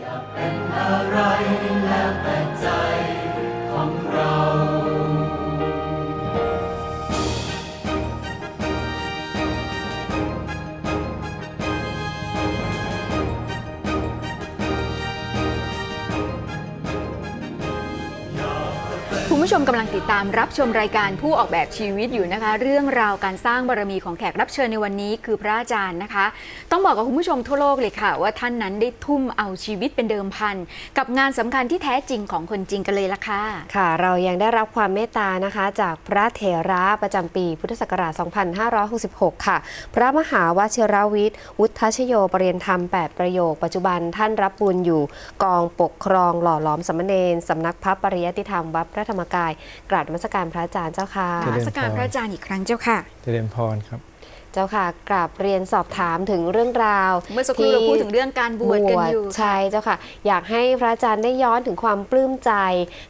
อยากเป็นอะไรแล้วแต่ใจของเราคุณผู้ชมกำลัง ติดตามรับชมรายการผู้ออกแบบชีวิตอยู่นะคะ เรื่องราวการสร้างบารมีของแขกรับเชิญในวันนี้คือพระอาจารย์นะคะ ต้องบอกกับคุณผู้ชมทั่วโลกเลยค่ะ ว่าท่านนั้นได้ทุ่มเอาชีวิตเป็นเดิมพัน กับงานสำคัญที่แท้จริงของคนจริงกันเลยละค่ะค่ะ เรายังได้รับความเมตตานะคะ จากพระเถระประจำปีพุทธศักราช 2566 ค่ะ พระมหาวชิรวิทย์วุฒชโยปรริยนธรรม 8 ประโยค ปัจจุบันท่านรับบุญอยู่ กองปกครองหล่อหลอมสามเณรสำนักพระปริยติธรรมวัดพระธรรมกายกราบนมัสการพระอาจารย์เจ้าค่ะนมัสการพระอาจารย์อีกครั้งเจ้าค่ะเจริญพรครับ เจ้าค่ะกราบเรียนสอบถามถึงเรื่องราวเมื่อสักครู่เราพูดถึงเรื่องการบวชกันอยู่ใช่เจ้าค่ะ อยากให้พระอาจารย์ได้ย้อนถึงความปลื้มใจ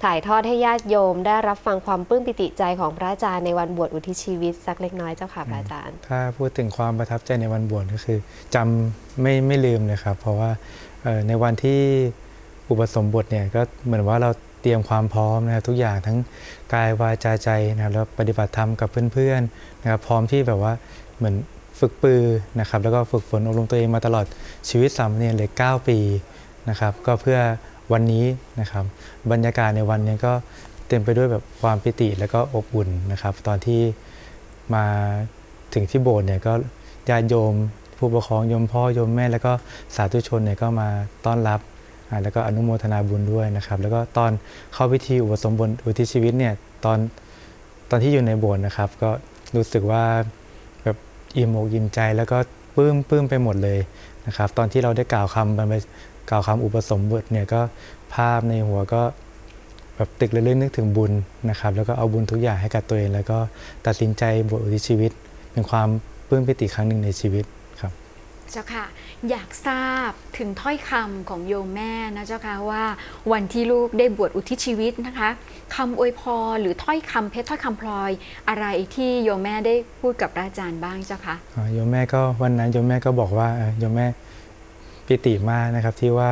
ถ่ายทอดให้ญาติโยม ได้รับฟังความปลื้มปิติใจของพระอาจารย์ในวันบวชอุทิศชีวิตสักเล็กน้อยเจ้าค่ะพระอาจารย์ ถ้าพูดถึงความประทับใจในวันบวชก็คือจำไม่ไม่ลืมเลยครับเพราะว่าเอ่อในวันที่อุปสมบทเนี่ยก็เหมือนว่าเรา เตรียมความพร้อมนะครับทุกอย่างทั้งกายวาจาใจนะครับแล้วปฏิบัติธรรมกับเพื่อนๆนะครับพร้อมที่แบบว่าเหมือนฝึกปือนะครับแล้วก็ฝึกฝนอบรมตัวเองมาตลอดชีวิตสามเณรเลย9 ปีนะครับก็เพื่อวันนี้นะครับบรรยากาศในวันนี้ก็เต็มไปด้วยแบบความปิติแล้วก็อบอุ่นนะครับ ตอนที่มาถึงที่โบสถ์เนี่ยก็ญาติโยม ผู้ปกครองโยมพ่อโยมแม่ แล้วก็สาธุชนเนี่ยก็มาต้อนรับ แล้วก็อนุโมทนาบุญด้วยนะครับ แล้วก็ตอนเข้าพิธีอุปสมบทอุทิศชีวิตเนี่ยตอนตอนที่อยู่ในโบสถ์นะครับ ก็รู้สึกว่าแบบอิ่มอกอิ่มใจแล้วก็ปลื้มปลื้มไปหมดเลยนะครับ ตอนที่เราได้กล่าวคำบรรพกล่าวคำอุปสมบทเนี่ยก็ภาพในหัวก็แบบตึกระลึกนึกถึงบุญนะครับ แล้วก็เอาบุญทุกอย่างให้กับตัวเอง แล้วก็ตัดสินใจบวชอุทิศชีวิต เป็นความปลื้มปิติครั้งหนึ่งในชีวิตครับ เจ้าค่ะ อยากทราบถึงถ้อยคำของโยมแม่นะเจ้าค่ะว่าวันที่ลูกได้บวชอุทิศชีวิตนะคะคำอวยพรหรือถ้อยคำเพชรถ้อยคำพลอยอะไรที่โยมแม่ได้พูดกับพระอาจารย์บ้างเจ้าค่ะโยมแม่ก็วันนั้นโยมแม่ก็บอกว่าโยมแม่ปิติมากนะครับที่ว่า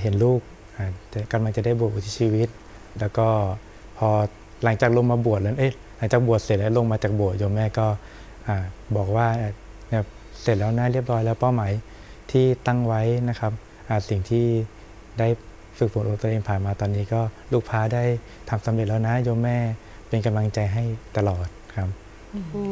เห็นลูกอ่าจะกำลังจะได้บวชอุทิศชีวิต แล้วก็พอหลังจากลงมาบวชแล้วเอ๊ะหลังจากบวชเสร็จแล้วลงมาจากบวชโยมแม่ก็อบอกว่าเอ่อเนี่ยเสร็จแล้วนะเรียบร้อยแล้วเป้าหมาย ที่ตั้งไว้นะครับอ่าสิ่งที่ได้ฝึกฝนอบรมตัวเองผ่านมาตอนนี้ก็ลูกพาได้ทำสำเร็จแล้วนะโยมแม่เป็นกำลังใจให้ตลอดครับอื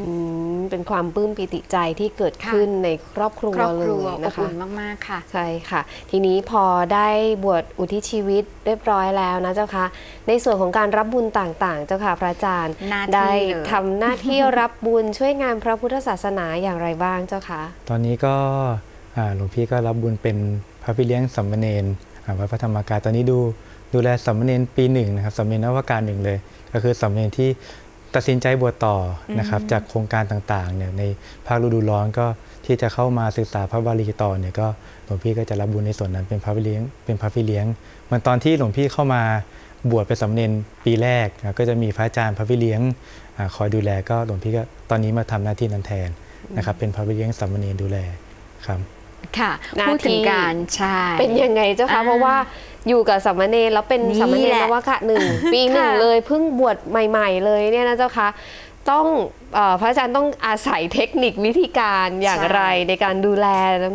มเป็นความปลื้มปิติใจที่เกิดค่ะขึ้นในครอบครัวครอบเลครัวยอบนะคะอุ่นมากๆค่ะ ใช่ค่ะ ทีนี้พอได้บวชอุทิศชีวิตเรียบร้อยแล้วนะเจ้าค่ะในส่วนของการรับบุญต่างๆ เจ้าค่ะพระอาจารย์หน้าที่ได้เลยทำหน้าที่รับบุญช่วยงานพระพุทธศาสนาอย่างไรบ้างเจ้าค่ะตอนนี้ก็อ่า หลวงพี่ก็รับบุญเป็นพระพี่เลี้ยงสัมมเนนอ่าวัดพระธรรมกายตอนนี้ดูดูแลสัมมเนนปีหนึ่งนะครับสัมมเนนนวการหนึ่งเลย ก็คือสัมมเนนที่ตัดสินใจบวชต่อนะครับอืมจากโครงการต่างๆเนี่ยในภาคฤดูร้อนก็ที่จะเข้ามาศึกษาพระบาลีต่อเนี่ยก็หลวงพี่ก็จะรับบุญในส่วนนั้นเป็นพระพี่เลี้ยงเป็นพระพี่เลี้ยงเหมือนตอนที่หลวงพี่เข้ามาบวชเป็นสัมมเนนปีแรกนะก็จะมีพระอาจารย์พระพี่เลี้ยงอ่าคอยดูแลก็หลวงพี่ก็ตอนนี้มาทำหน้าที่นั้นแทนนะครับเป็นพระพี่เลี้ยงสัมมเนนดูแลครับ ค่ะหน้าพูดถึงที่การใช่เป็นยังไงเจ้าคะอ่าเพราะว่าอยู่กับสามเณรแล้วเป็นนี่สามเณรแหละนวกะหนึ่งปีหนึ่งค่ะเลยเพิ่งบวชใหม่ ๆ เลยเนี่ยนะเจ้าคะต้องเออพระอาจารย์ต้องอาศัยเทคนิควิธีการอย่างไรในการดูแล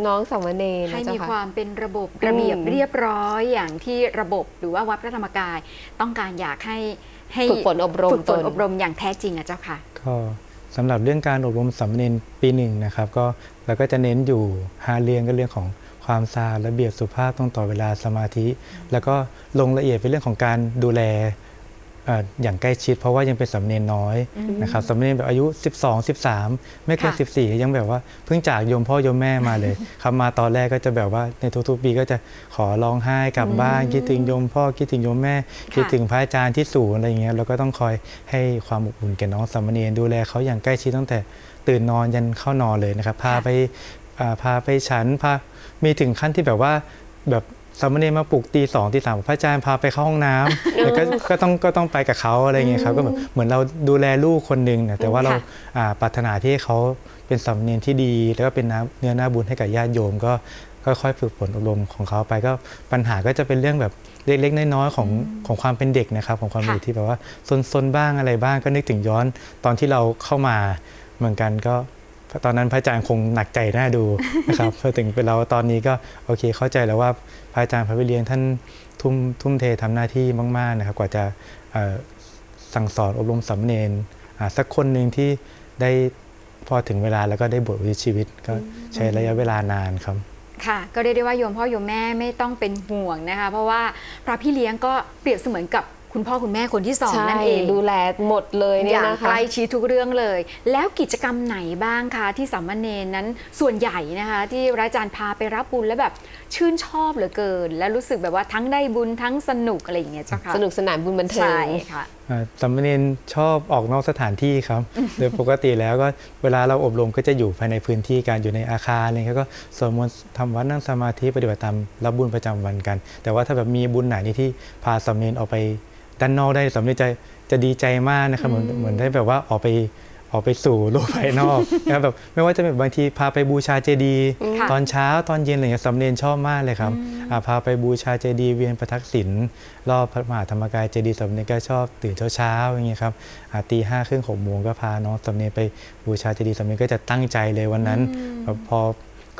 น้องๆสามเณรให้นะเจ้ามีคค่ะวามเป็นระบบระเบียบอืมเรียบร้อยอย่างที่ระบบหรือว่าวัดพระธรรมกาย ต้องการอยากให้ให้ฝึกฝนอบรมฝึกฝนตนอบรมอย่างแท้จริงอะเจ้าค่ะก็ สำหรับเรื่องการอบรมสามเณรปีหนึ่งนะครับก็เราก็จะเน้นอยู่หาเรื่องก็เรื่องของความสะอาดระเบียบสุภาพต้องต่อเวลาสมาธิ แล้วก็ลงละเอียดเป็นเรื่องของการดูแล อ่ออย่างใกล้ชิด เพราะว่ายังเป็นสามเณรน้อยอืมนะครับสามเณรแบบอายุ 12 13 ไม่เกินค่ะ14 ยังแบบว่าเพิ่งจากโยมพ่อโยมแม่มาเลยครับมาตอนแรกก็จะแบบว่าในทุกๆปีก็จะขอร้องไห้กลับบ้านคิดถึงโยมพ่อคิดถึงโยมแม่คิดถึงพระอาจารย์ที่สูงอะไรอย่างเงี้ยเราก็ต้องคอยให้ความอบอุ่นแก่น้องสามเณรดูแลเขาอย่างใกล้ชิดตั้งแต่ตื่นนอนยันเข้านอนเลยนะครับพาไปอ่าพาไปฉันพามีถึงขั้นที่แบบว่าแบบ สามเณรมาปลุกตีสองตีสามพระอาจารย์พาไปเข้าห้องน้ำแล้วก็ก็ต้องก็ต้องไปกับเขาอะไรอย่างเงี้ยครับก็แบบเหมือนเราดูแลลูกคนหนึ่งนะแต่ว่าเราค่ะอ่าปรารถนาที่ให้เขาเป็นสามเณรที่ดี แล้วก็เป็นน้ำเนื้อหน้าบุญให้กับญาติโยมก็ก็ค่อยๆฝึกฝนอบรมของเขาไปก็ปัญหาก็จะเป็นเรื่องแบบเล็กๆน้อยๆของของความเป็นเด็กนะครับ ของความเป็นเด็กที่แบบว่าซนๆบ้างอะไรบ้างก็นึกถึงย้อนตอนที่เราเข้ามาเหมือนกันก็ตอนนั้นพระอาจารย์คงหนักใจน่าดูนะครับพอถึงเป็นเราตอนนี้ก็โอเคเข้าใจแล้วว่าพ ระอาจารย์พระวิเลียนท่านทุ่มทุ่มเททำหน้าที่มากๆนะครับ กว่าจะเอ่อสั่งสอนอบรมสามเณรอ่าสักคนหนึ่งที่ได้พอถึงเวลาแล้วก็ได้บวชวิถีชีวิตก็ใช้ระยะเวลานานครับค่ะก็เรียกได้ว่าโยมพ่อโยมแม่ไม่ต้องเป็นห่วงนะคะ เพราะว่าพระพี่เลี้ยงก็เปรียบเสมือนกับคุณพ่อคุณแม่คนที่สองใช่นั่นเองดูแลหมดเลยอเนี่ยย่างนะคะใกล้ชิดทุกเรื่องเลย แล้วกิจกรรมไหนบ้างคะที่สามเณรนั้นส่วนใหญ่นะคะ ที่พระอาจารย์พาไปรับบุญแล้วแบบ ชื่นชอบเหลือเกิน และรู้สึกแบบว่าทั้งได้บุญทั้งสนุกอะไรอย่างเงี้ยเจ้าค่ะสนุกสนานบุญบันเทิใช่งค่ะอ่าสามเณรชอบออกนอกสถานที่ครับโดยปกติแล้วก็เวลาเราอบรมก็จะอยู่ภายในพื้นที่การอยู่ในอาคารอะไรเงี้ยก็สวดมนต์ทำวัดนั่งสมาธิปฏิบัติตามรับบุญประจำวันกัน แต่ว่าถ้าแบบมีบุญไหนนี่ที่พาสามเณรออกไปด้านนอกได้สามเณรจะจะดีใจมากนะครับเหมือนเหมือนได้แบบว่าออกไป ออกไปสู่โลกภายนอกนะครับแบบไม่ว่าจะเป็นบางทีพาไปบูชาเจดีย์ค่ะตอนเช้าตอนเย็นอะไรเงี้ยสำเร็จชอบมากเลยครับอ่าพาไปบูชาเจดีย์เวียนประทักษิณรอบพระมหาธรรมกายเจดีย์สำเร็จก็ชอบตื่นเช้าๆอย่างเงี้ยครับอ่าตีห้าครึ่งหกโมงก็พาน้องสำเร็จไปบูชาเจดีย์สำเร็จก็จะตั้งใจเลยวันนั้นแบบพอ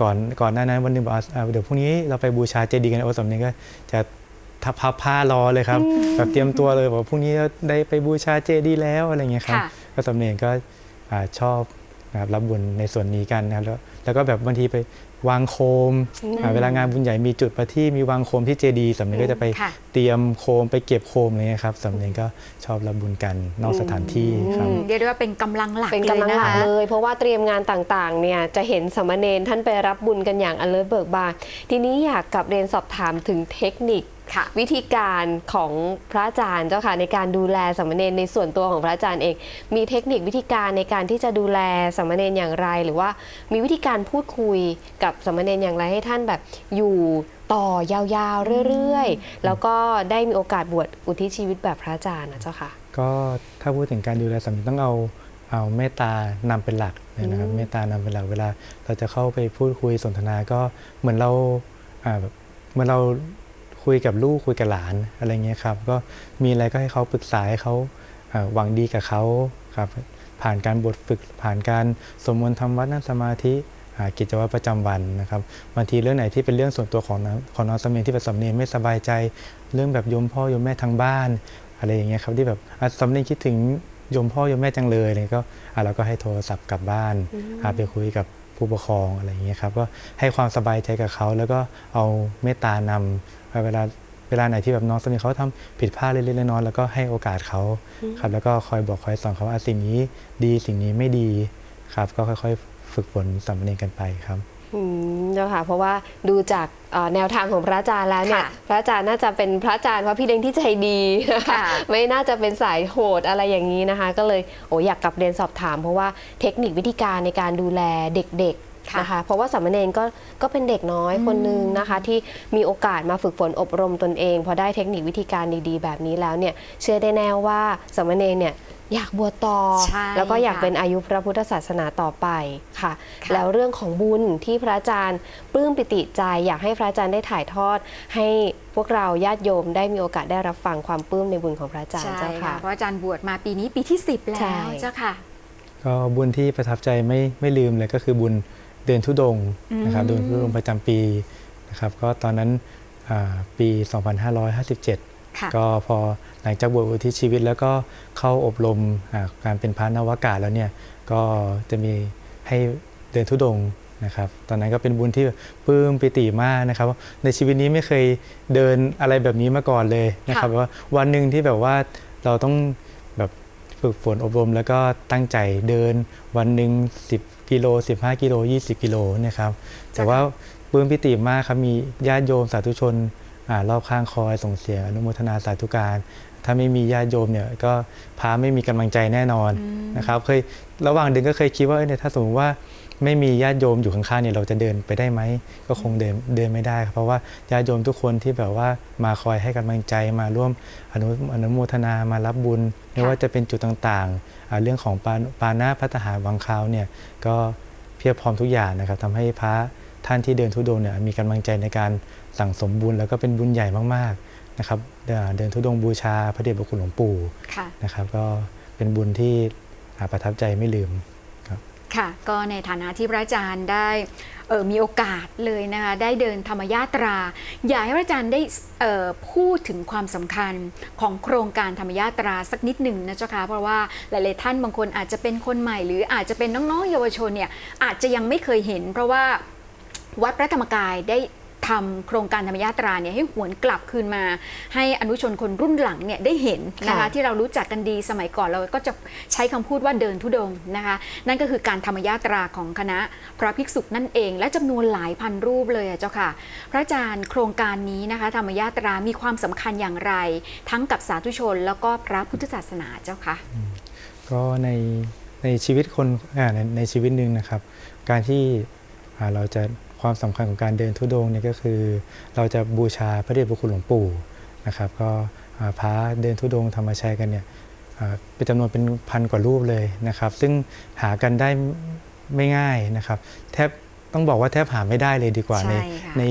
ก่อนก่อนหน้านั้นวันหนึงบอกอ่าเดี๋ยวพรุ่งนี้เราไปบูชาเจดีย์กันโอ้สำเร็จก็จะทับพับผ้ารอเลยครับแบบเตรียมตัวเลยบอกพรุ่งนี้ได้ไปบูชาเจดีย์แล้วอะไรเงี้ยครับ ค่ะ ก็สำเร็จก็อ่า ชอบนะครับรับบุญในส่วนนี้กันนะครับแล้วแล้วก็แบบบางทีไปวางโคมอ่าเวลางานบุญใหญ่มีจุดประที่มีวางโคมที่เจดีย์สำเร็จก็จะไปค่ะ เตรียมโคมไปเก็บโคมอะไรเงี้ยครับสำเร็จก็ชอบรับบุญกันนอกสถานที่ครับอืมเรียกได้ว่าเป็นกำลังหลักเป็นเลยกำลังนะหลักคะเลย เพราะว่าเตรียมงานต่างๆเนี่ยจะเห็นสามเณรท่านไปรับบุญกันอย่างอเลิศเบิกบานทีนี้อยากกลับเรียนสอบถามถึงเทคนิคค่ะ วิธีการของพระอาจารย์เจ้าค่ะในการดูแลสามเณรในส่วนตัวของพระอาจารย์เอง มีเทคนิควิธีการในการที่จะดูแลสามเณรอย่างไร หรือว่ามีวิธีการพูดคุยกับสามเณรอย่างไรให้ท่านแบบอยู่ต่อยาวๆเรื่อยๆ แล้วก็ได้มีโอกาสบวชอุทิศชีวิตแบบพระอาจารย์นะเจ้าค่ะ ก็ถ้าพูดถึงการดูแลสามีต้องเอาเอาเมตตานำเป็นหลักเลยนะครับอืมเมตตานำเป็นหลักเวลา เราจะเข้าไปพูดคุยสนทนาก็เหมือนเราอ่าแบบเหมือนเรา คุยกับลูกคุยกับหลานอะไรเงี้ยครับ ก็มีอะไรก็ให้เขาปรึกษาให้เขาอ่าหวังดีกับเขาครับผ่านการบทฝึกผ่านการสวดมนต์ทำวัดนั่งสมาธิอ่ากิจวัตรประจำวันนะครับบางทีเรื่องไหนที่เป็นเรื่องส่วนตัวของน้องของน้องสามเณรที่เป็นสำเนียงไม่สบายใจ เรื่องแบบโยมพ่อโยมแม่ทางบ้าน อะไรอย่างเงี้ยครับที่แบบอะสำเนียงคิดถึงโยมพ่อโยมแม่จังเลยอะไรก็อะเราก็ให้โทรศัพท์กลับบ้านอะไปคุยกับผู้ปกครองอะไรอย่างเงี้ยครับก็ให้ความสบายใจกับเขาแล้วก็เอาเมตตานำ เวลาเวลาไหนที่แบบน้องสำเนียงเขาทำผิดพลาดเล็กๆน้อยๆแล้วก็ให้โอกาสเขาครับแล้วก็คอยบอกคอยสอนเขาว่าอะสิ่งนี้ดีสิ่งนี้ไม่ดีครับ ก็ค่อยๆ ฝึกฝนสำเนียงกันไปครับอืมเจ้าค่ะเพราะว่าดูจากเอ่อแนวทางของพระอาจารย์แล้วเนี่ยค่ะพระอาจารย์น่าจะเป็นพระอาจารย์พระพี่เล้งที่ใจดีนะคะค่ะไม่น่าจะเป็นสายโหดอะไรอย่างนี้นะคะ ก็เลยโอ้อยากกลับเรียนสอบถาม เพราะว่าเทคนิควิธีการในการดูแลเด็กๆค่ะ นะคะเพราะว่าสามเณรก็ก็เป็นเด็กน้อยคนหนึงนะคะ ที่มีโอกาสมาฝึกฝนอบรมตนเองพอได้เทคนิควิธีการดีๆ แบบนี้แล้วเนี่ยเชื่อได้แน่ว่าสามเณรเนี่ยอยากบวชต่อใช่แล้วก็อยากค่ะเป็นอายุพระพุทธศาสนาต่อไปค่ะค่ะ แล้วเรื่องของบุญที่พระอาจารย์ปลื้มปิติใจ อยากให้พระอาจารย์ได้ถ่ายทอด ให้พวกเราญาติโยมได้มีโอกาสได้รับฟังความปลื้มในบุญของพระอาจารย์ใช่เจ้าค่ะค่ะเพราะอาจารย์บวชมาปีนี้ปีที่ 10 แล้ใช่วเจ้าค่ะ ก็บุญที่ประทับใจไม่ไม่ลืมเลยก็คือบุญ เดินทุดงค์นะครับอืมเดินทุดงค์ประจำปีนะครับก็ตอนนั้นอ่าปี 2557ค่ะก็พอหลังจากบวชอุทิศชีวิต แล้วก็เข้าอบรมอ่าการเป็นพระนวากาศแล้วเนี่ยก็จะมีให้เดินทุดงค์นะครับ ตอนนั้นก็เป็นบุญที่ปลื้มปิติมากนะครับ ในชีวิตนี้ไม่เคยเดินอะไรแบบนี้มาก่อนเลยนะครับค่ะว่าวันหนึ่งที่แบบว่าเราต้องแบบฝึกฝนอบรมแล้วก็ตั้งใจเดินวันหนึ่ง10 กิโล 15 กิโล 20 กิโลเนะครับแต่ว่าปลื้มปิติมากครับมีญาติโยมสาธุชนอารอบข้างคอยส่งเสียงอนุโมทนาสาธุการ ถ้าไม่มีญาติโยมเนี่ยก็พาไม่มีกำลังใจแน่นอนนะครับเคยระหว่างเดินก็เคยคิดว่าเอ้ยเนี่ยถ้าสมมติว่า ไม่มีญาติโยมอยู่ข้างๆเนี่ยเราจะเดินไปได้ไหม ก็คงเดินเดินไม่ได้ครับเพราะว่าญาติโยมทุกคนที่แบบว่ามาคอยให้กำลังใจมาร่วมอนุอนุโมทนามารับบุญไม่ว่าจะเป็นจุดต่างๆอ่าเรื่องของปาปานาพัฒหารวังคาวเนี่ยก็เพียบพร้อมทุกอย่างนะครับทำให้พระท่านที่เดินทุดงค์เนี่ยมีกำลังใจในการสั่งสมบุญแล้วก็เป็นบุญใหญ่มากๆนะครับเอ่อเดินทุดงค์บูชาพระเดชพระคุณหลวงปู่ค่ะนะครับก็เป็นบุญที่อ่าประทับใจไม่ลืม ค่ะ ก็ในฐานะที่พระอาจารย์ได้มีโอกาสเลยนะคะได้เดินธรรมยาตรา อยากให้พระอาจารย์ได้พูดถึงความสำคัญของโครงการธรรมยาตราสักนิดหนึ่งนะเจ้าค่ะเพราะว่าหลาย ๆ ท่านบางคนอาจจะเป็นคนใหม่ หรืออาจจะเป็นน้อง ๆ เยาวชนเนี่ยอาจจะยังไม่เคยเห็น เพราะว่าวัดพระธรรมกายได้ ทำโครงการธรรมยาตราเนี่ยให้หวนกลับคืนมา ให้อนุชนคนรุ่นหลังเนี่ยได้เห็นนะคะค่ะที่เรารู้จักกันดีสมัยก่อนเราก็จะใช้คำพูดว่าเดินทุดงค์นะคะนั่นก็คือการธรรมยาตราของคณะพระภิกษุนั่นเอง และจำนวนหลายพันรูปเลยอะเจ้าค่ะ พระอาจารย์โครงการนี้นะคะธรรมยาตรามีความสำคัญอย่างไร ทั้งกับสาธุชน แล้วก็พระพุทธศาสนาเจ้าค่ะก็ในในชีวิตคนอ่าในในชีวิตหนึ่งนะครับ การที่อ่าเราจะ ความสำคัญของการเดินทุดงค์เนี่ยก็คือ เราจะบูชาพระเดชพระคุณหลวงปู่นะครับก็อ่าพระเดินทุดงค์ธรรมชัยกันเนี่ยอ่าเป็นจำนวนเป็นพันกว่ารูปเลยนะครับ ซึ่งหากันได้ไม่ง่ายนะครับ แทบต้องบอกว่าแทบหาไม่ได้เลยดีกว่าใช่ในค่ะใน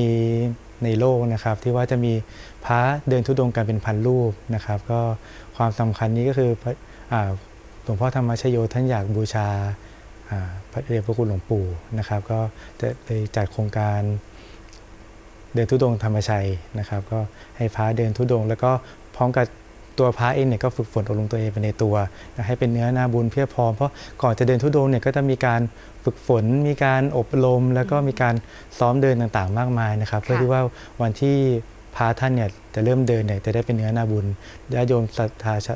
ในโลกนะครับ ที่ว่าจะมีพระเดินทุดงค์กันเป็นพันรูปนะครับ ก็ความสำคัญนี้ก็คือพระอ่าหลวงพ่อธรรมชโยท่านอยากบูชาอ่า พระเดชพระคุณหลวงปู่นะครับ ก็จะเลยจัดโครงการเดินทุดงค์ธรรมชัยนะครับ ก็ให้พระเดินทุดงค์แล้วก็พร้อมกับตัวพระเองเนี่ยก็ฝึกฝนอบรมตัวเองไปในตัวนะให้เป็นเนื้อนาบุญเพียบพร้อมเพราะก่อนจะเดินทุดงค์เนี่ยก็จะมีการฝึกฝน มีการอบรม แล้วก็มีการซ้อมเดินต่างๆ มากมายนะครับ เพื่อที่ว่าวันที่พระท่านเนี่ยจะเริ่มเดินเนี่ยจะได้เป็นเนื้อนาบุญญาติโยมศรัทธาชะ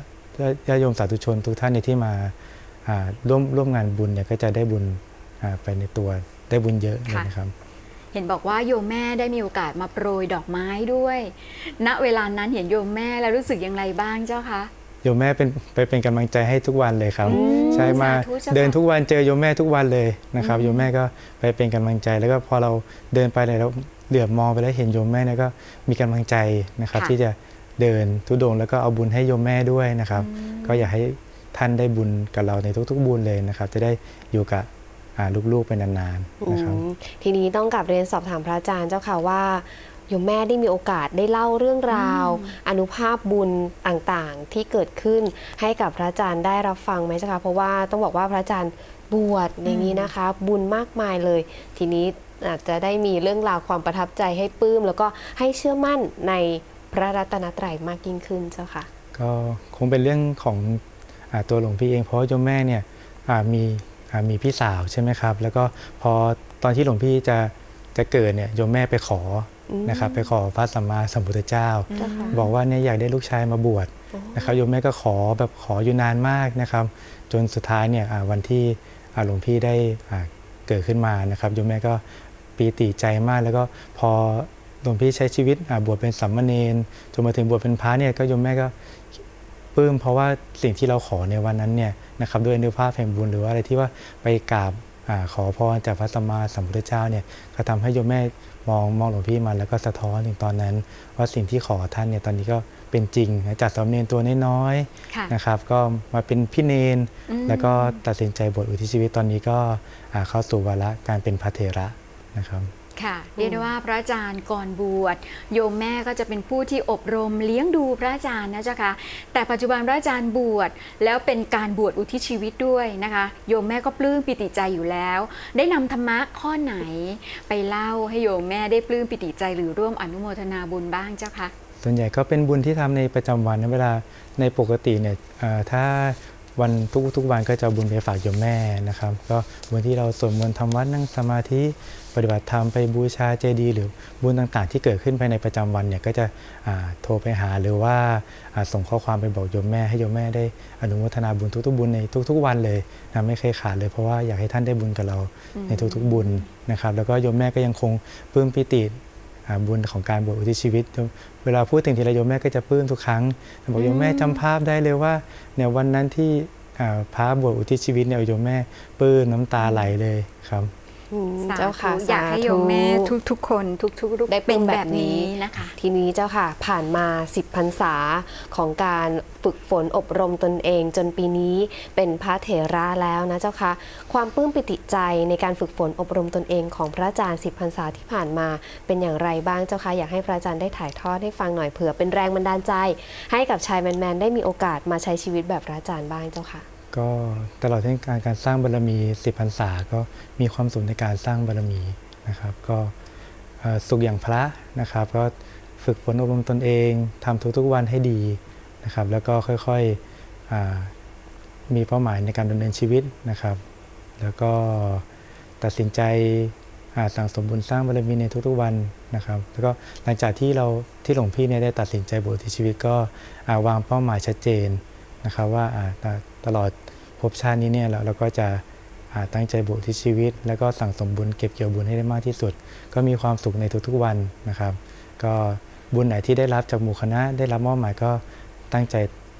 ญาติโยมสาธุชนทุกท่านในยที่มาอ่า ร่วมร่วมงานบุญเนี่ยก็จะได้บุญอ่าไปในตัวได้บุญเยอะเลยค่ะนะครับ เห็นบอกว่าโยมแม่ได้มีโอกาสมาโปรยดอกไม้ด้วย ณเวลานั้นเห็นโยมแม่แล้วรู้สึกอย่างไรบ้างเจ้าคะโยมแม่เป็นไปเป็นกำลังใจให้ทุกวันเลยครับอืมใช่มาสาธุเจ้าค่ะเดินทุกวันเจอโยมแม่ทุกวันเลยนะครับอืมโยมแม่ก็ไปเป็นกำลังใจแล้วก็พอเราเดินไปเลยเราเหลือบมองไปแล้วเห็นโยมแม่เนี่ยก็มีกำลังใจนะครับ ที่จะเดินทุดงค์แล้วก็เอาบุญให้โยมแม่ด้วยนะครับ ก็อยากให้ ท่านได้บุญกับเราในทุกๆ บุญเลยนะครับ จะได้อยู่กับอ่าลูกๆไปนานๆนะครับอืมทีนี้ต้องกลับเรียนสอบถามพระอาจารย์เจ้าค่ะว่าโยมแม่ได้มีโอกาสได้เล่าเรื่องราว อนุภาพบุญต่างๆ ที่เกิดขึ้นให้กับพระอาจารย์ได้รับฟังไหมเจ้าค่ะเพราะว่าต้องบอกว่าพระอาจารย์บวชอย่างนี้นะคะ บุญมากมายเลย ทีนี้อาจจะได้มีเรื่องราวความประทับใจให้ปลื้มแล้วก็ให้เชื่อมั่นในพระรัตนตรัยมากยิ่งขึ้นเจ้าค่ะ ก็คงเป็นเรื่องของอา ตัวหลวงพี่เองเพราะว่าโยมแม่เนี่ยอ่ามีอ่ามีพี่สาวใช่ไหมครับ แล้วก็พอตอนที่หลวงพี่จะจะเกิดเนี่ยโยมแม่ไปขออมนะครับไปขอพระสัมมาสัมพุทธเจ้าเจ้าค่ะบอกว่าเนี่ยอยากได้ลูกชายมาบวชโอ้นะครับโยมแม่ก็ขอแบบขออยู่นานมากนะครับ จนสุดท้ายเนี่ยอ่าวันที่อ่าหลวงพี่ได้อ่าเกิดขึ้นมานะครับโยมแม่ก็ปีติใจมากแล้วก็พอหลวงพี่ใช้ชีวิตอ่าบวชเป็นสัมมาเนนจนมาถึงบวชเป็นพระเนี่ยก็โยมแม่ก็ ปลื้มเพราะว่าสิ่งที่เราขอในวันนั้นเนี่ยนะครับด้วยอนุภาพแห่งบุญหรือว่าอะไรที่ว่าไปกราบอาขอพรจากพระสัมมาสัมพุทธเจ้าเนี่ยก็ทำให้โยมแม่มองมองหลวงพี่มาแล้วก็สะท้อนถึงตอนนั้น ว่าสิ่งที่ขอท่านเนี่ยตอนนี้ก็เป็นจริงนะจากสามเณรตัวน้อยค่ะๆนะครับ ก็มาเป็นพี่เนนอืมแล้วก็ตัดสินใจบวชอุทิศชีวิตตอนนี้ก็อ่าเข้าสู่วาระการเป็นพระเถระนะครับ ค่ะเรียกได้ว่าพระอาจารย์ก่อนบวชโยมแม่ก็จะเป็นผู้ที่อบรมเลี้ยงดูพระอาจารย์นะเจ้าค่ะแต่ปัจจุบันพระอาจารย์บวชแล้วเป็นการบวชอุทิศชีวิตด้วยนะคะ โยมแม่ก็ปลื้มปิติใจอยู่แล้ว ได้นำธรรมะข้อไหน ไปเล่าให้โยมแม่ได้ปลื้มปิติใจหรือร่วมอนุโมทนาบุญบ้างเจ้าค่ะส่วนใหญ่ก็เป็นบุญที่ทำในประจำวันนะเวลาในปกติเนี่ยเอ่อถ้า วันทุกทุกวันก็จะบุญไปฝากโยมแม่นะครับ ก็บุญที่เราสวดมนต์ทำวัดนั่งสมาธิปฏิบัติธรรมไปบูชาเจดีย์หรือบุญต่างๆ ที่เกิดขึ้นภายในประจำวันเนี่ยก็จะโทรไปหาหรือว่าส่งข้อความไปบอกโยมแม่ให้โยมแม่ได้อนุโมทนาบุญทุกๆบุญในทุก ๆ วันเลยนะไม่เคยขาดเลยเพราะว่าอยากให้ท่านได้บุญกับเราในทุกๆบุญนะครับ แล้วก็โยมแม่ก็ยังคงปลื้มปิติ บุญของการบวชอุทิศชีวิต เวลาพูดถึงทีไรโยมแม่ก็จะปลื้มทุกครั้งบอกโยมแม่จำภาพได้เลยว่าเนี่ยวันนั้นที่พระบวชอุทิศชีวิตเนี่ยโยมแม่ปลื้มน้ำตาไหลเลยครับ สาเจ้าค่ะธุอยากให้โยมแม่ทุกๆคนทุกๆรูปได้เป็นเป็นแบแบบบนี้นี้นะคะ ทีนี้เจ้าค่ะ ผ่านมา 10พรรษาของการฝึกฝนอบรมตนเอง จนปีนี้เป็นพระเถระแล้วนะเจ้าค่ะ ความปลื้มปิติใจในการฝึกฝนอบรมตนเองของพระอาจารย์10พรรษาที่ผ่านมาเป็นอย่างไรบ้างเจ้าค่ะ อยากให้พระอาจารย์ได้ถ่ายทอดให้ฟังหน่อยเผื่อเป็นแรงบันดาลใจ ให้กับชายแมนๆได้มีโอกาสมาใช้ชีวิตแบบพระอาจารย์บ้างเจ้าค่ะ ก็ตลอดเส้นการการสร้างบารมีสิบพรรษาก็มีความสุขในการสร้างบารมีนะครับ ก็สุขอย่างพระนะครับ ก็ฝึกฝนอบรมตนเองทำทุกๆวันให้ดีนะครับ แล้วก็ค่อยๆมีเป้าหมายในการดำเนินชีวิตนะครับ แล้วก็ตัดสินใจอ่าสั่งสมบุญสร้างบารมีในทุกๆวันนะครับ แล้วก็หลังจากที่เราที่หลวงพี่เนี่ยได้ตัดสินใจบวชที่ชีวิตก็วางเป้าหมายชัดเจนนะครับว่า ตลอดภพชาตินี้เนี่ยเราเราก็จะตั้งใจบวชที่ชีวิต แล้วก็สั่งสมบุญเก็บเกี่ยวบุญให้ได้มากที่สุด ก็มีความสุขในทุกๆวันนะครับ ก็บุญไหนที่ได้รับจากหมู่คณะ ได้รับมอบหมายก็ตั้งใจ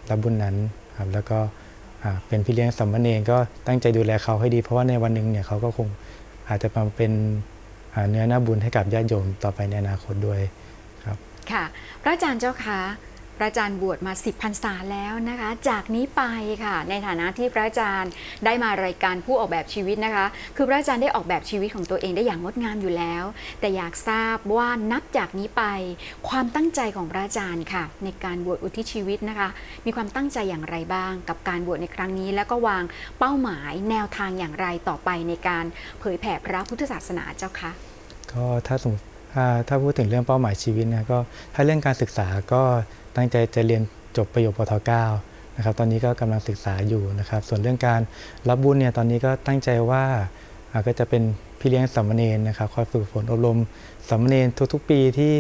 รับบุญนั้นครับแล้วก็เป็นพี่เลี้ยงสัมมเนรก็ตั้งใจดูแลเขาให้ดี เพราะว่าในวันหนึ่งเนี่ยเขาก็คงอาจจะมาเป็นเนื้อหน้าบุญให้กับญาติโยมต่อไปในอนาคตด้วยครับ ค่ะ พระอาจารย์เจ้าคะ พระอาจารย์บวชมา10พรรษาแล้วนะคะ จากนี้ไปค่ะ ในฐานะที่พระอาจารย์ได้มารายการผู้ออกแบบชีวิตนะคะ คือพระอาจารย์ได้ออกแบบชีวิตของตัวเองได้อย่างงดงามอยู่แล้ว แต่อยากทราบว่านับจากนี้ไป ความตั้งใจของพระอาจารย์ค่ะ ในการบวชอุทิศชีวิตนะคะ มีความตั้งใจอย่างไรบ้าง กับการบวชในครั้งนี้ แล้วก็วางเป้าหมายแนวทางอย่างไรต่อไปในการเผยแผ่พระพุทธศาสนาเจ้าคะก็ถ้าสมมติถ้าถ้าพูดถึงเรื่องเป้าหมายชีวิตนะก็ถ้าเรื่องการศึกษาก็ ตั้งใจจะเรียนจบประโยคปท9นะครับตอนนี้ก็กำลังศึกษาอยู่นะครับ ส่วนเรื่องการรับบุญเนี่ยตอนนี้ก็ตั้งใจว่าก็จะเป็นพี่เลี้ยงสามเณรนะครับคอยฝึกฝนอบรมสามเณรทุก ๆ ปีที่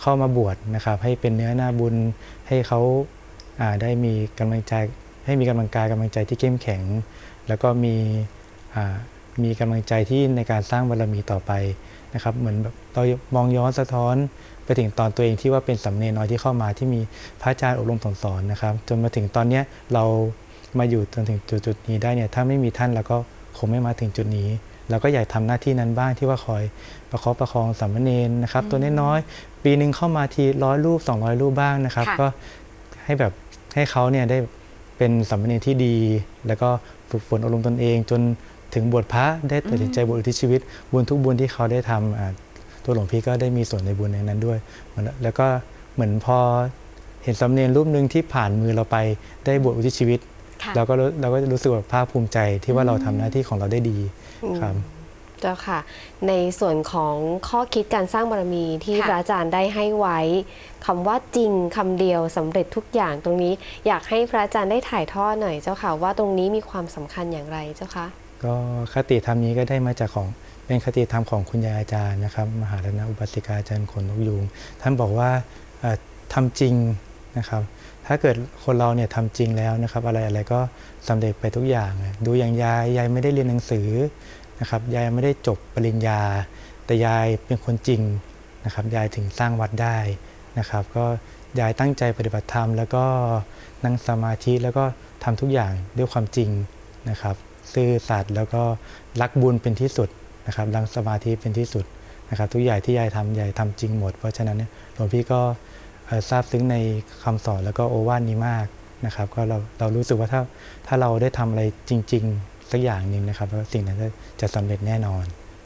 เข้ามาบวชนะครับ ให้เป็นเนื้อหน้าบุญให้เขาาได้มีกำลังใจให้มีกำลังกายกำลังใจที่เข้มแข็ง แล้วก็มีมีกำลังใจที่ในการสร้างบารมีต่อไปนะครับ เหมือนแบบเรามองย้อนสะท้อน ไปถึงตอนตัวเองที่ว่าเป็นสำเนรน้อยที่เข้ามาที่มีพระอาจารย์อบรมสอนสอนนะครับ จนมาถึงตอนเนี้ยเรามาอยู่จนถึงจุดจุดๆนี้ได้เนี่ยถ้าไม่มีท่านเราก็คงไม่มาถึงจุดนี้เราก็อยากทำหน้าที่นั้นบ้างที่ว่าคอยประคบประคองสามเณรนะครับ ตัวน้อยๆปีหนึ่งเข้ามาทีร้อยรูป 200 รูปบ้างนะครับค่ะก็ให้แบบให้เขาเนี่ยได้เป็นสามเณรที่ดี แล้วก็ฝึกฝนอบรมตนเอง จนถึงบวชพระได้ตัดสินใจบวชอุทิศชีวิตบุญทุกบุญที่เขาได้ทำอ่า ตัวหลวงพี่ก็ได้มีส่วนในบุญในนั้นด้วยเหมือนแล้วก็เหมือนพอเห็นสำเนียงรูปหนึ่งที่ผ่านมือเราไปได้บวชอุทิศชีวิตค่ะเราก็รู้เราก็รู้สึกแบบภาคภูมิใจที่ว่าเราทำหน้าที่ของเราได้ดีครับเจ้าค่ะ ในส่วนของข้อคิดการสร้างบารมีที่ค่ะพระอาจารย์ได้ให้ไว้คำว่าจริงคำเดียวสำเร็จทุกอย่างตรงนี้ อยากให้พระอาจารย์ได้ถ่ายทอดหน่อยเจ้าค่ะว่าตรงนี้มีความสำคัญอย่างไรเจ้าคะ ก็คติธรรมนี้ก็ได้มาจากของเป็นคติธรรมของคุณยายอาจารย์นะครับ มหาราณอุบาสิกาอาจารย์ขนนกยูงท่านบอกว่าเอ่อทำจริงนะครับ ถ้าเกิดคนเราเนี่ยทำจริงแล้วนะครับ อะไรอะไรก็สำเร็จไปทุกอย่าง ดูอย่างยายยายไม่ได้เรียนหนังสือนะครับยายไม่ได้จบปริญญา แต่ยายเป็นคนจริงนะครับ ยายถึงสร้างวัดได้นะครับ ก็ยายตั้งใจปฏิบัติธรรม แล้วก็นั่งสมาธิแล้วก็ทำทุกอย่างด้วยความจริงนะครับ ซื่อสัตย์แล้วก็รักบุญเป็นที่สุดนะครับรักสมาธิเป็นที่สุดนะครับทุกอย่างที่ยายทำยายทำจริงหมด เพราะฉะนั้นเนี่ยหลวงพี่ก็ทราบซึ้งในคำสอนแล้วก็โอวาทนี้มากนะครับ ก็เราเรารู้สึกว่าถ้าถ้าเราได้ทำอะไรจริง ๆ สักอย่างหนึ่งนะครับ สิ่งนั้นจะสำเร็จแน่นอน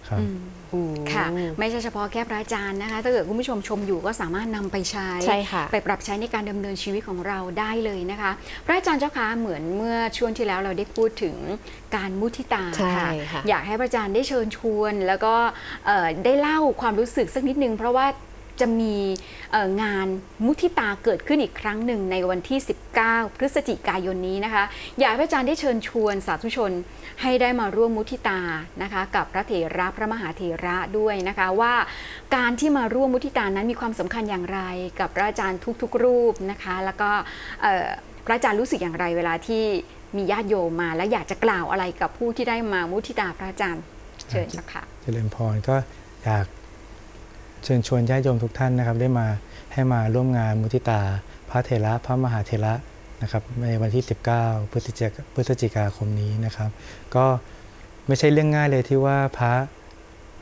ครับอืมอืมค่ะ ไม่ใช่เฉพาะแค่พระอาจารย์นะคะ ถ้าเกิดคุณผู้ชมชมอยู่ก็สามารถนำไปใช้ใช่ค่ะไปปรับใช้ในการดำเนินชีวิตของเราได้เลยนะคะ พระอาจารย์เจ้าคะเหมือนเมื่อช่วงที่แล้วเราได้พูดถึงการมุทิตาใช่ค่ะค่ะอยากให้พระอาจารย์ได้เชิญชวน แล้วก็เอ่อได้เล่าความรู้สึกสักนิดนึงเพราะว่า จะมีงานมุทิตาเกิดขึ้นอีกครั้งหนึ่งในวันที่ 19 พฤศจิกายนนี้นะคะ อยากให้พระอาจารย์ได้เชิญชวนสาธุชนให้ได้มาร่วมมุทิตานะคะ กับพระเถระพระมหาเถระด้วยนะคะว่าการที่มาร่วมมุทิตานั้นมีความสำคัญอย่างไร กับพระอาจารย์ทุกๆ รูปนะคะ แล้วก็พระอาจารย์รู้สึกอย่างไรเวลาที่มีญาติโยมมา และอยากจะกล่าวอะไรกับผู้ที่ได้มามุทิตาพระอาจารย์เชิญเจ้าค่ะเจริญพรก็อยาก เชิญชวนญาติโยมทุกท่านนะครับ ได้มาให้มาร่วมงานมุทิตา พระเถระพระมหาเถระนะครับในวันที่ 19 พฤศจิกาพฤศจิกาคมนี้นะครับ ก็ไม่ใช่เรื่องง่ายเลยที่ว่าพระ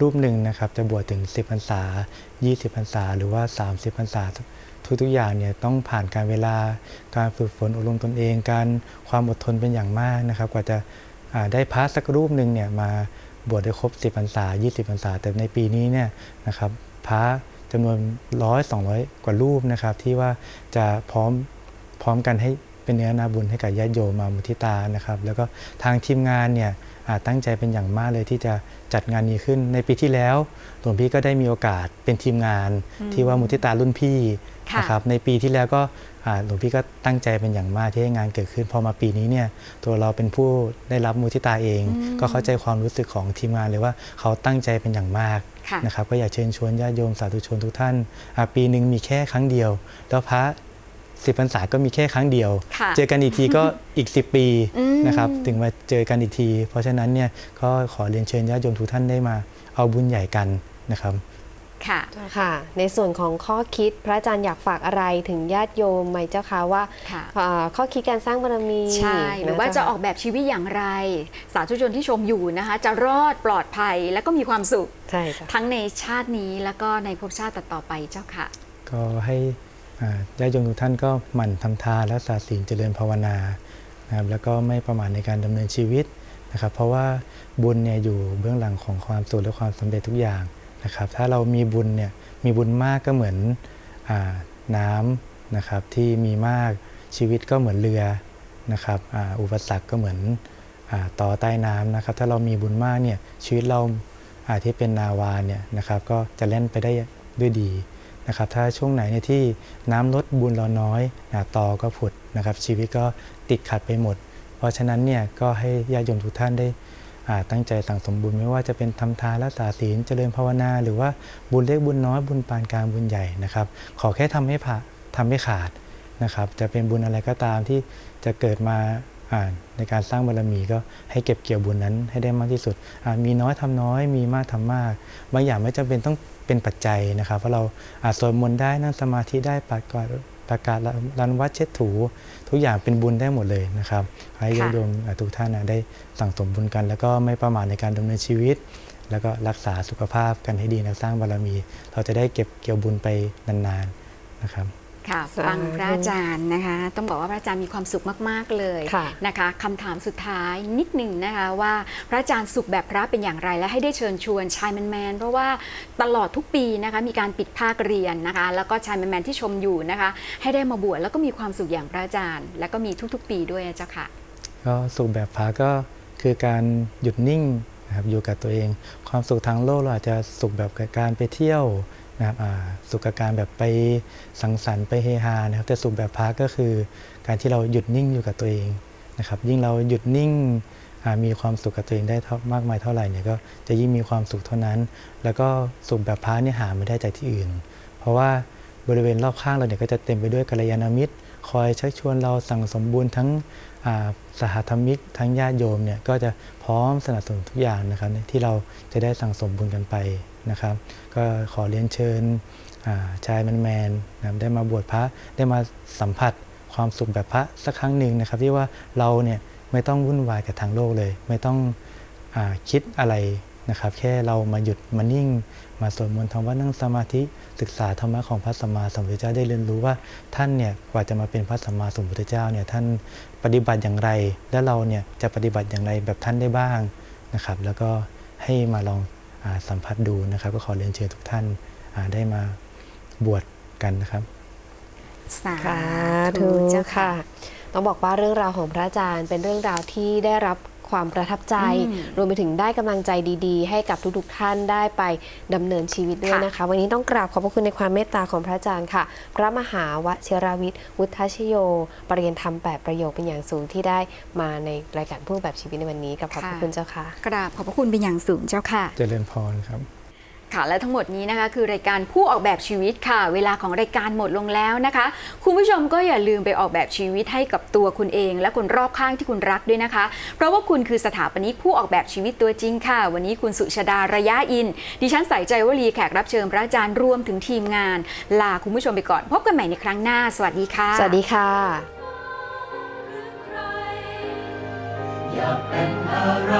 รูปหนึ่งนะครับ จะบวชถึง 10พรรษา 20พรรษา หรือว่า 30พรรษาทุกๆอย่างเนี่ยต้องผ่านการเวลาการฝึกฝนอบรมตนเอง การความอดทนเป็นอย่างมากนะครับ กว่าจะาได้พระสักรูปหนึ่งเนี่ยมาบวชได้ครบ 10พรรษา 20พรรษา แต่ในปีนี้เนี่ยนะครับ พระจำนวนร้อยสองกว่ารูปนะครับ ที่ว่าจะพร้อมพร้อมกันให้เป็นเนื้อนาบุญให้กับญาติโยมมามุทิตานะครับ แล้วก็ทางทีมงานเนี่ยอ่าตั้งใจเป็นอย่างมากเลยที่จะจัดงานนี้ขึ้นในปีที่แล้วหลวงพี่ก็ได้มีโอกาสเป็นทีมงานที่ว่ามุทิตารุ่นพี่ค่ะนะครับในปีที่แล้วก็อ่าหลวงพี่ก็ตั้งใจเป็นอย่างมากที่ให้งานเกิดขึ้น พอมาปีนี้เนี่ยตัวเราเป็นผู้ได้รับมุทิตาเอง ก็เข้าใจความรู้สึกของทีมงานเลยว่าเขาตั้งใจเป็นอย่างมากค่ะนะครับก็อยากเชิญชวนญาติโยมสาธุชนทุกท่านอ่าปีหนึ่งมีแค่ครั้งเดียว แล้วพระสิบพรรษาก็มีแค่ครั้งเดียวค่ะเจอกันอีกทีก็อีก 10 ปีอืมนะครับถึงมาเจอกันอีกที เพราะฉะนั้นเนี่ยก็ขอเรียนเชิญญาติโยมทุกท่านได้มา เอาบุญใหญ่กันนะครับ ค่ะ ค่ะในส่วนของข้อคิดพระอาจารย์อยากฝากอะไรถึงญาติโยมไหมเจ้าคะว่าค่ะอ่าข้อคิดการสร้างบารมีใช่หรือว่าเจะออกแบบชีวิตอย่างไร สาธุชนที่ชมอยู่นะคะ จะรอดปลอดภัยและก็มีความสุข ใช่จ้ะ ทั้งในชาตินี้แล้วก็ในภพชาติต่อๆไปเจ้าค่ะ ก็ให้อ่าญาติโยมทุกท่านก็หมั่นทำทานและสาศีลเจริญภาวนานะครับแล้วก็ไม่ประมาทในการดำเนินชีวิตนะครับ เพราะว่าบุญเนี่ยอยู่เบื้องหลังของความสุขและความสำเร็จทุกอย่าง นะครับ ถ้าเรามีบุญเนี่ยมีบุญมากก็เหมือนอน้ำนะครับที่มีมากชีวิตก็เหมือนเรือนะครับออุปสรรคก็เหมือนอต่อใต้น้ำนะครับ ถ้าเรามีบุญมากเนี่ยชีวิตเราาที่เป็นนาวาเนี่ยนะครับก็จะเล่นไปได้ด้วยดีนะครับ ถ้าช่วงไหนเนี่ยที่น้ำลดบุญเราน้อยนะตอก็ผุดนะครับ ชีวิตก็ติดขัดไปหมด เพราะฉะนั้นเนี่ยก็ให้ญาติโยมทุกท่านได้ ตั้งใจสั่งสมบุญไม่ว่าจะเป็นทำทานรักษาศีลเจริญภาวนา หรือว่าบุญเล็กบุญน้อยบุญปานกลางบุญใหญ่นะครับ ขอแค่ทำให้ผ่าทำให้ขาดนะครับ จะเป็นบุญอะไรก็ตามที่จะเกิดมาในการสร้างบารมีก็ให้เก็บเกี่ยวบุญนั้นให้ได้มากที่สุด มีน้อยทำน้อย มีมากทำมาก บางอย่างไม่จำเป็นต้องเป็นปัจจัยนะครับ เพราะเราอาจสวดมนต์ได้นั่งสมาธิได้ประกาศ ประกาศรันวัดเช็ดถู ทุกอย่างเป็นบุญได้หมดเลยนะครับ ให้ญาติโยมทุกท่านได้สั่งสมบุญกัน แล้วก็ไม่ประมาทในการดำเนินชีวิต แล้วก็รักษาสุขภาพกันให้ดีนะสร้างบารมี เราจะได้เก็บเกี่ยวบุญไปนานๆนะครับ ค่ะสาธุฟังพระอาจารย์นะคะ ต้องบอกว่าพระอาจารย์มีความสุขมาก ๆ เลยค่ะนะคะคำถามสุดท้ายนิดหนึ่งนะคะว่าพระอาจารย์สุขแบบพระเป็นอย่างไร และให้ได้เชิญชวนชายแมนๆเพราะว่าตลอดทุกปีนะคะมีการปิดภาคเรียนนะคะ แล้วก็ชายแมนๆที่ชมอยู่นะคะ ให้ได้มาบวชแล้วก็มีความสุขอย่างพระอาจารย์ แล้วก็มีทุกๆ ปีด้วยนะเจ้าค่ะ ก็สุขแบบพระก็คือการหยุดนิ่งนะครับอยู่กับตัวเอง ความสุขทางโลกเราอาจจะสุขแบบกับการไปเที่ยว นะครับสุขการแบบไปสังสรรค์ไปเฮฮานะครับแต่สุขแบบพระก็คือการที่เราหยุดนิ่งอยู่กับตัวเองนะครับ ยิ่งเราหยุดนิ่งมีความสุขกับตัวเองได้มากมายเท่าไหร่เนี่ยก็จะยิ่งมีความสุขเท่านั้น แล้วก็สุขแบบพระเนี่ยหาไม่ได้จากที่อื่น เพราะว่าบริเวณรอบข้างเราเนี่ยก็จะเต็มไปด้วยกัลยาณมิตร คอยชักชวนเราสั่งสมบูรณ์ทั้งสหธรรมิกทั้งญาติโยมเนี่ยก็จะพร้อมสนับสนุนทุกอย่างนะครับที่เราจะได้สั่งสมบุญกันไป นะครับ ก็ขอเรียนเชิญชายแมนๆนะได้มาบวชพระได้มาสัมผัสความสุขแบบพระสักครั้งหนึ่งนะครับ ที่ว่าเราเนี่ยไม่ต้องวุ่นวายกับทางโลกเลย ไม่ต้องอคิดอะไรนะครับ แค่เรามาหยุดมานิ่ง มาสวดมนต์ทำวัดนั่งสมาธิศึกษาธรรมะของพระสัมมาสัมพุทธเจ้าได้เรียนรู้ว่าท่านเนี่ยกว่าจะมาเป็นพระสัมมาสัมพุทธเจ้าเนี่ยท่านปฏิบัติอย่างไร และเราเนี่ยจะปฏิบัติอย่างไรแบบท่านได้บ้างนะครับ แล้วก็ให้มาลอง สัมผัสดูนะครับ ก็ขอเรียนเชิญทุกท่านอ่าได้มาบวชกันนะครับสาสาธุธุเจ้าค่ะค่ะ ต้องบอกว่าเรื่องราวของพระอาจารย์เป็นเรื่องราวที่ได้รับ ความประทับใจอืมรวมไปถึงได้กำลังใจดีๆ ให้กับทุกๆท่านได้ไปดำเนินชีวิตด้วยค่ะนะคะ วันนี้ต้องกราบขอบพระคุณในความเมตตาของพระอาจารย์ค่ะ พระมหาวชิราวิทย์วุฒชโย ปรริยนธรรมแปดประโยคเป็นอย่างสูงที่ได้มาในรายการผู้แบบชีวิตในวันนี้กับขอบพระคุณเจ้าค่ะ กราบขอบพระคุณเป็นอย่างสูงเจ้าค่ะ เจริญพรครับ ค่ะและทั้งหมดนี้นะคะคือรายการผู้ออกแบบชีวิตค่ะ เวลาของรายการหมดลงแล้วนะคะ คุณผู้ชมก็อย่าลืมไปออกแบบชีวิตให้กับตัวคุณเอง และคนรอบข้างที่คุณรักด้วยนะคะ เพราะว่าคุณคือสถาปนิกผู้ออกแบบชีวิตตัวจริงค่ะ วันนี้คุณสุชาดาระยะอิน ดิฉันใส่ใจวลีแขกรับเชิญพระอาจารย์รวมถึงทีมงาน ลาคุณผู้ชมไปก่อน พบกันใหม่ในครั้งหน้า สวัสดีค่ะ สวัสดีค่ะอยากเป็นอะไร